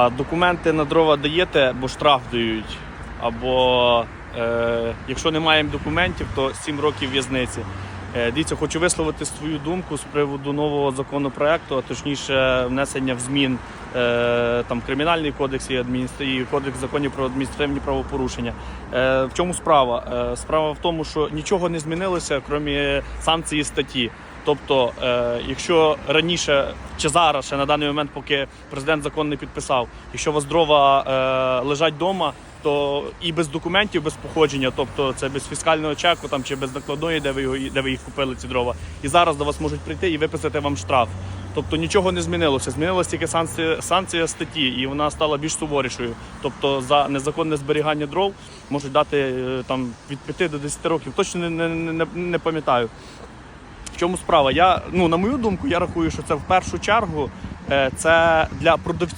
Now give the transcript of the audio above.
А документи на дрова даєте, бо штраф дають. Або е, якщо немає документів, то 7 років в'язниці. Е, дивіться, хочу висловити свою думку з приводу нового законопроекту, а точніше внесення в змін е, там кримінальний кодекс і, адміністр... і кодекс законів про адміністративні правопорушення. Е, в чому справа? Е, справа в тому, що нічого не змінилося, крім санкції статті. Тобто, е, якщо раніше чи зараз, ще на даний момент, поки президент закон не підписав, якщо у вас дрова е, лежать вдома, то і без документів, без походження, тобто це без фіскального чеку там чи без накладної, де ви його де ви їх купили, ці дрова, і зараз до вас можуть прийти і виписати вам штраф. Тобто нічого не змінилося. Змінилася тільки санкція, санкція статті, і вона стала більш суворішою. Тобто за незаконне зберігання дров можуть дати е, там від 5 до 10 років. Точно не, не, не, не пам'ятаю. Чому справа? Я ну на мою думку, я рахую, що це в першу чергу е, це для продавців.